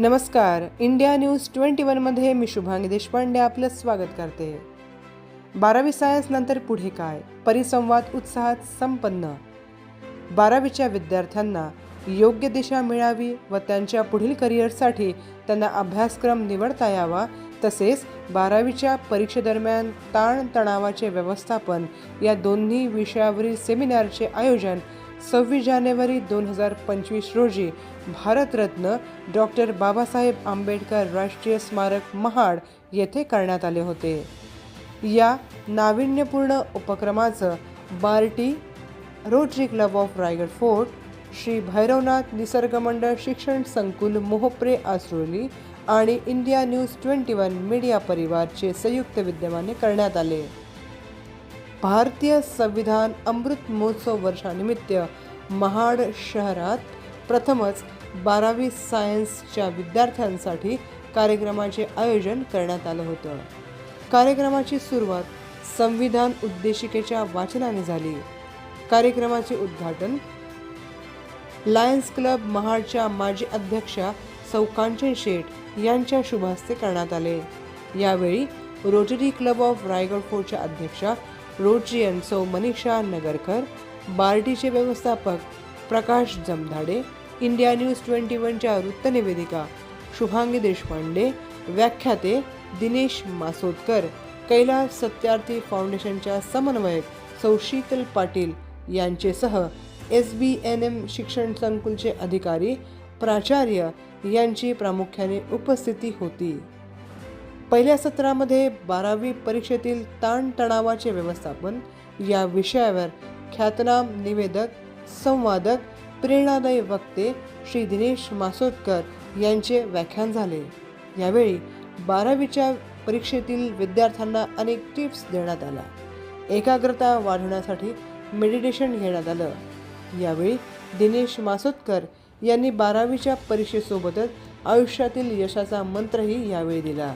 नमस्कार. India news twenty वनमध्ये मी शुभांगी देशपांडे आपलं स्वागत करते. बारावी सायन्स नंतर पुढे काय? परिसंवाद उत्साहात संपन्न. बारावीच्या विद्यार्थ्यांना योग्य दिशा मिळावी व त्यांच्या पुढील करिअरसाठी त्यांना अभ्यासक्रम निवडता यावा तसेच बारावीच्या परीक्षेदरम्यान ताणतणावाचे व्यवस्थापन या दोन्ही विषयावरील सेमिनारचे आयोजन सव्वीस जानेवारी दोन हजार पंचवीस रोजी भारतरत्न डॉक्टर बाबासाहेब आंबेडकर राष्ट्रीय स्मारक महाड येथे करण्यात आले होते. या नाविन्यपूर्ण उपक्रमाचं BARTI rotary club of Raigad fort Shri Bhairavnath निसर्ग मंडळ शिक्षण संकुल मोहप्रे आसरोली आणि India news twenty one media परिवारचे संयुक्त विद्यमाने करण्यात आले. भारतीय संविधान अमृत महोत्सव वर्षानिमित्त महाड शहरात प्रथमच बारावी सायन्सच्या विद्यार्थ्यांसाठी कार्यक्रमाचे आयोजन करण्यात आलं होतं. कार्यक्रमाची सुरुवात संविधान उद्देशिकेच्या वाचनाने झाली. कार्यक्रमाचे उद्घाटन लायन्स क्लब महाडच्या माजी अध्यक्षा सौ कांचन शेठ यांच्या शुभहस्ते करण्यात आले. यावेळी रोटरी क्लब ऑफ रायगड फोर्टच्या अध्यक्षा रोटरियन सौ मनीषा नगरकर बार्टीचे व्यवस्थापक Prakash Jamdhade India news twenty वनच्या वृत्तनिवेदिका शुभांगी देशपांडे व्याख्याते दिनेश मासोदकर कैलास सत्यार्थी फाउंडेशनच्या समन्वयक सौ शीतल पाटील यांचेसह एस बी एन एम शिक्षण संकुलचे अधिकारी प्राचार्य यांची प्रामुख्याने उपस्थिती होती. पहिल्या सत्रामध्ये बारावी परीक्षेतील ताणतणावाचे व्यवस्थापन या विषयावर ख्यातनाम निवेदक संवादक प्रेरणादायी वक्ते श्री दिनेश मासोदकर यांचे व्याख्यान झाले. यावेळी बारावीच्या परीक्षेतील विद्यार्थ्यांना अनेक टिप्स देण्यात आल्या. एकाग्रता वाढवण्यासाठी मेडिटेशन घेण्यात आलं. यावेळी दिनेश मासोदकर यांनी बारावीच्या परीक्षेसोबतच आयुष्यातील यशाचा मंत्रही यावेळी दिला.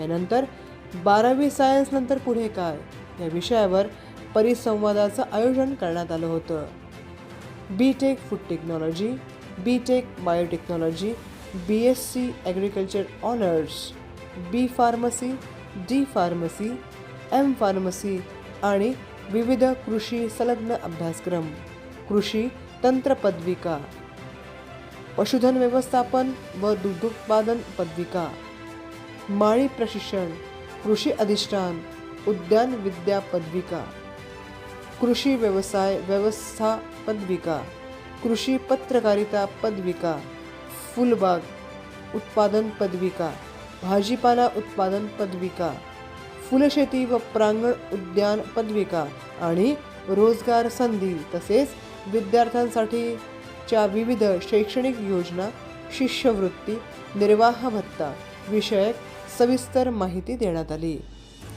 यानंतर बारावी सायन्स नंतर पुढे काय? या विषयावर परिसंवादाचं आयोजन करण्यात आलं होतं. B tech food technology B tech biotechnology B S C agriculture honours B pharmacy D pharmacy M pharmacy आणि विविध कृषी संलग्न अभ्यासक्रम कृषी तंत्र पदविका पशुधन व्यवस्थापन व दुग्धोत्पादन पदविका. माळी प्रशिक्षण कृषी अधिष्ठान उद्यान विद्या पदविका कृषी व्यवसाय व्यवस्था पदविका कृषी पत्रकारिता पदविका फुलबाग उत्पादन पदविका भाजीपाला उत्पादन पदविका फुलशेती व प्रांगण उद्यान पदविका आणि रोजगार संधी तसेच विद्यार्थ्यांसाठीच्या विविध शैक्षणिक योजना शिष्यवृत्ती निर्वाह भत्ता विषयक सविस्तर माहिती देण्यात आली.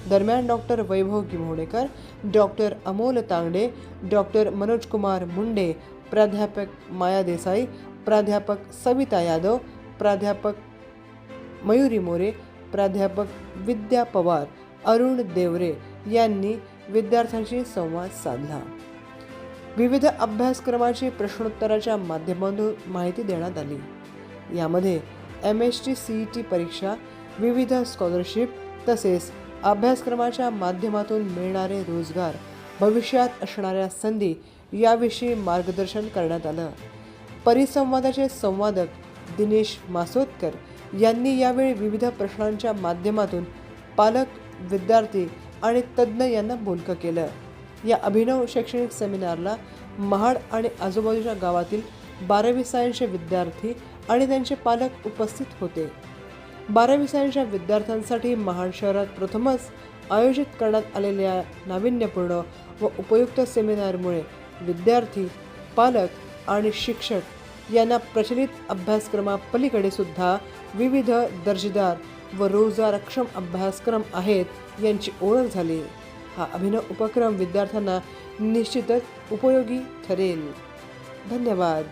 दरम्यान doctor Vaibhav Kimodekar doctor Amol Tangde doctor Manoj Kumar Munde प्राध्यापक माया देसाई प्राध्यापक सविता यादव प्राध्यापक मयुरी मोरे प्राध्यापक विद्या पवार अरुण देवरे यांनी विद्यार्थ्यांशी संवाद साधला. विविध अभ्यासक्रमाची प्रश्नोत्तराच्या माध्यमातून माहिती देण्यात आली. यामध्ये M S T C E T परीक्षा विविध स्कॉलरशिप तसेच अभ्यासक्रमाच्या माध्यमातून मिळणारे रोजगार भविष्यात असणाऱ्या संधी याविषयी मार्गदर्शन करण्यात आलं. परिसंवादाचे संवादक दिनेश मासोदकर यांनी यावेळी विविध प्रश्नांच्या माध्यमातून पालक विद्यार्थी आणि तज्ज्ञ यांना बोलकं केलं. या अभिनव शैक्षणिक सेमिनारला महाड आणि आजूबाजूच्या गावातील बारावी सायन्सचे विद्यार्थी आणि त्यांचे पालक उपस्थित होते. बारावीसांच्या विद्यार्थ्यांसाठी महाड शहरात प्रथमच आयोजित करण्यात आलेल्या नाविन्यपूर्ण व उपयुक्त सेमिनारमुळे विद्यार्थी पालक आणि शिक्षक यांना प्रचलित अभ्यासक्रमापलीकडे सुद्धा विविध दर्जेदार व रोजगारक्षम अभ्यासक्रम आहेत यांची ओळख झाली. हा अभिनव उपक्रम विद्यार्थ्यांना निश्चितच उपयोगी ठरेल. धन्यवाद.